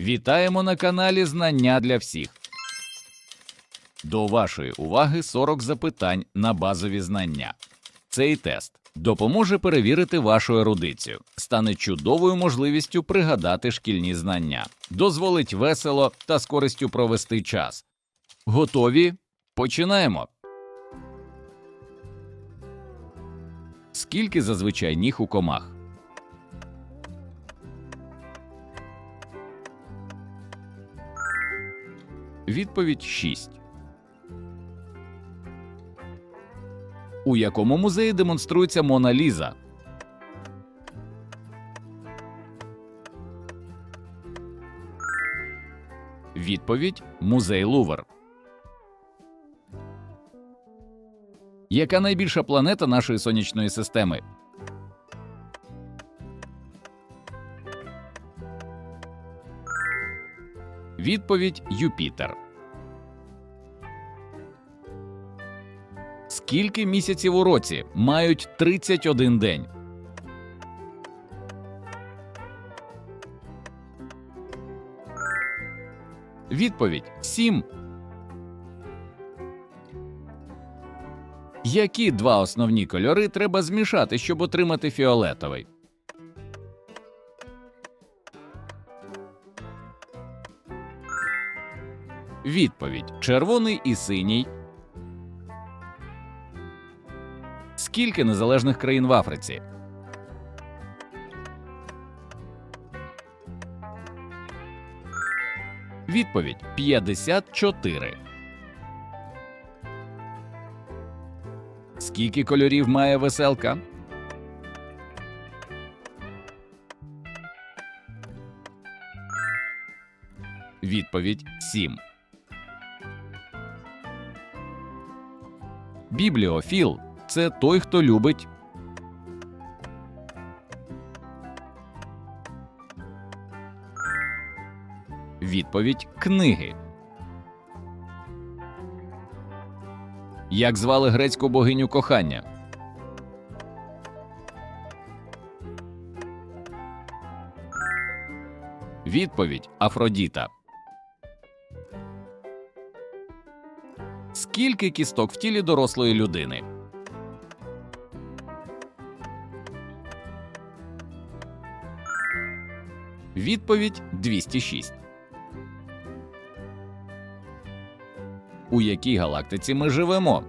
Вітаємо на каналі Знання для всіх. До вашої уваги 40 запитань на базові знання. Цей тест допоможе перевірити вашу ерудицію, стане чудовою можливістю пригадати шкільні знання, дозволить весело та з користю провести час. Готові? Починаємо. Скільки зазвичай ніг у комах? Відповідь 6. У якому музеї демонструється Мона Ліза? Відповідь Музей Лувр. Яка найбільша планета нашої сонячної системи? Відповідь Юпітер. Скільки місяців у році мають 31 день? Відповідь 7. Які два основні кольори треба змішати, щоб отримати фіолетовий? Відповідь червоний і синій. Скільки незалежних країн в Африці? Відповідь 54. Скільки кольорів має веселка? Відповідь 7. Бібліофіл це той, хто любить. Відповідь книги. Як звали грецьку богиню кохання? Відповідь Афродіта. Скільки кісток в тілі дорослої людини? Відповідь 206. У якій галактиці ми живемо?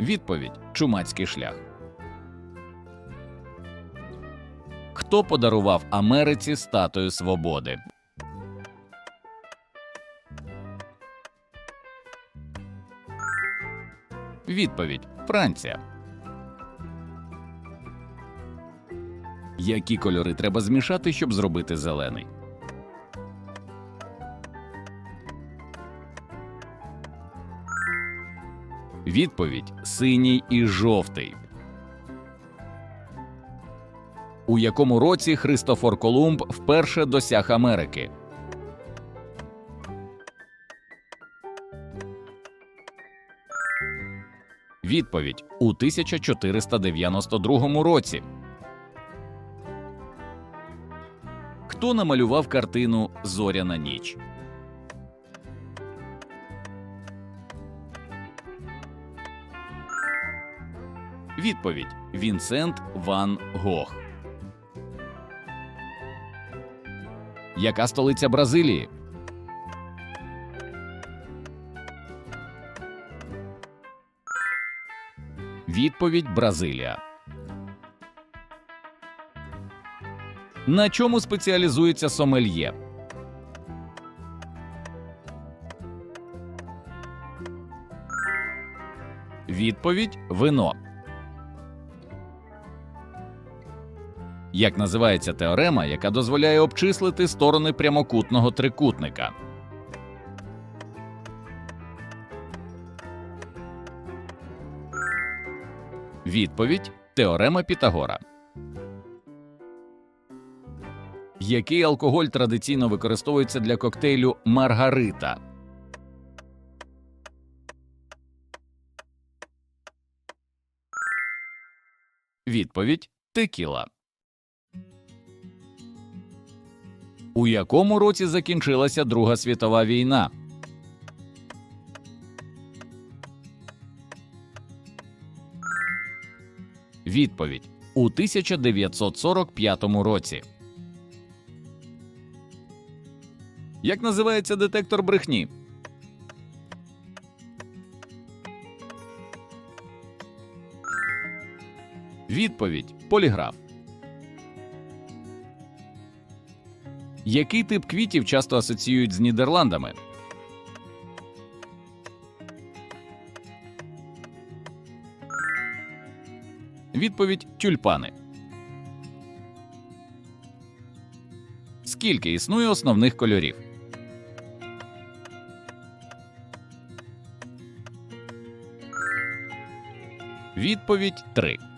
Відповідь Чумацький шлях. Хто подарував Америці статую свободи? Відповідь Франція. Які кольори треба змішати, щоб зробити зелений? Відповідь синій і жовтий. У якому році Христофор Колумб вперше досяг Америки? Відповідь у 1492 році. Хто намалював картину Зоряна ніч? Відповідь Вінсент Ван Гог. Яка столиця Бразилії? Відповідь Бразилія. На чому спеціалізується сомельє? Відповідь вино. Як називається теорема, яка дозволяє обчислити сторони прямокутного трикутника? Відповідь теорема Пітагора. Який алкоголь традиційно використовується для коктейлю Маргарита? Відповідь текіла. У якому році закінчилася Друга світова війна? Відповідь у 1945 році. Як називається детектор брехні? Відповідь поліграф. Який тип квітів часто асоціюють з Нідерландами? Відповідь тюльпани. Скільки існує основних кольорів? Відповідь 3.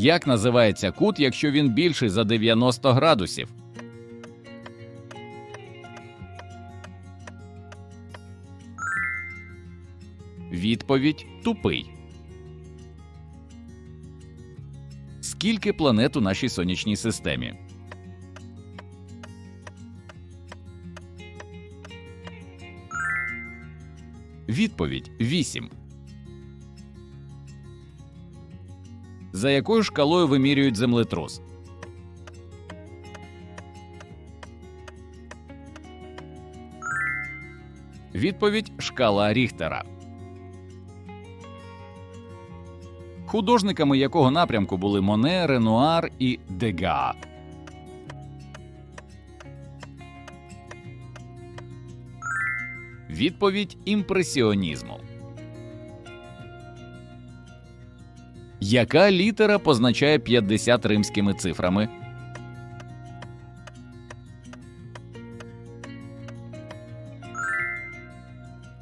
Як називається кут, якщо він більший за 90 градусів? Відповідь тупий. Скільки планет у нашій сонячній системі? Відповідь 8. За якою шкалою вимірюють землетрус? Відповідь шкала Ріхтера. Художниками якого напрямку були Моне, Ренуар і Дега. Відповідь імпресіонізму. Яка літера позначає 50 римськими цифрами?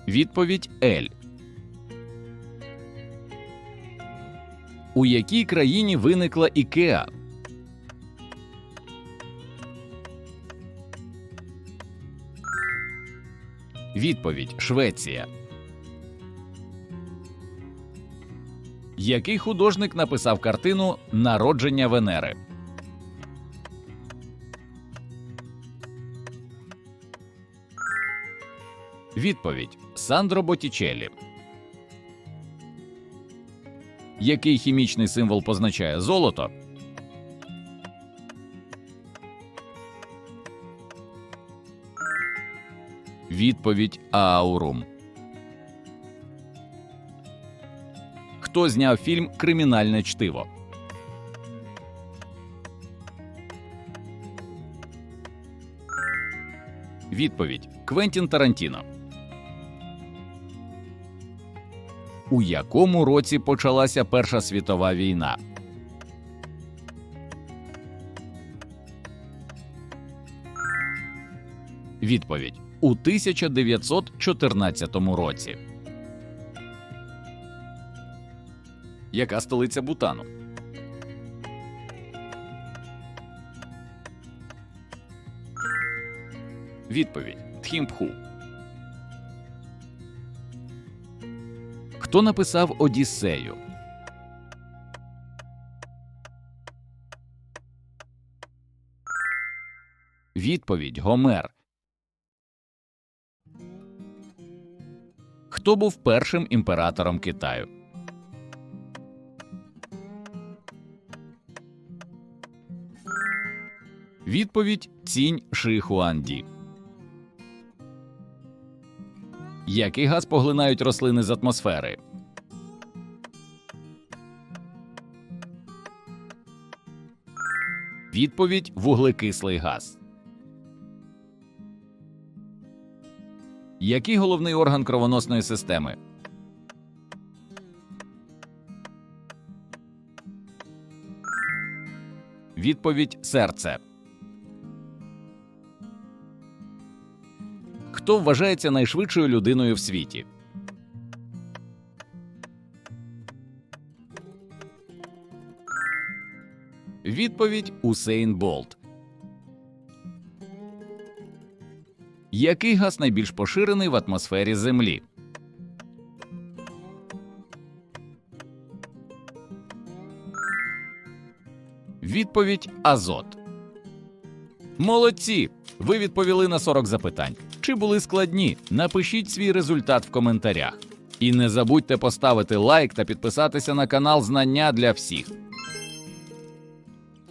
Відповідь L. У якій країні виникла Ікеа? Відповідь Швеція. Який художник написав картину Народження Венери? Відповідь Сандро Боттічеллі. Який хімічний символ позначає золото? Відповідь Аурум. Хто зняв фільм Кримінальне чтиво? Відповідь Квентін Тарантіно. У якому році почалася Перша світова війна? Відповідь у 1914 році. Яка столиця Бутану? Відповідь Тхімпху. Хто написав Одіссею? Відповідь Гомер. Хто був першим імператором Китаю? Відповідь Цінь Ши Хуанді. Який газ поглинають рослини з атмосфери? Відповідь вуглекислий газ. Який головний орган кровоносної системи? Відповідь серце. хто вважається найшвидшою людиною в світі. Відповідь Усейн Болт. Який газ найбільш поширений в атмосфері Землі? Відповідь Азот. Молодці. Ви відповіли на 40 запитань. Чи були складні? Напишіть свій результат в коментарях. І не забудьте поставити лайк та підписатися на канал Знання для всіх.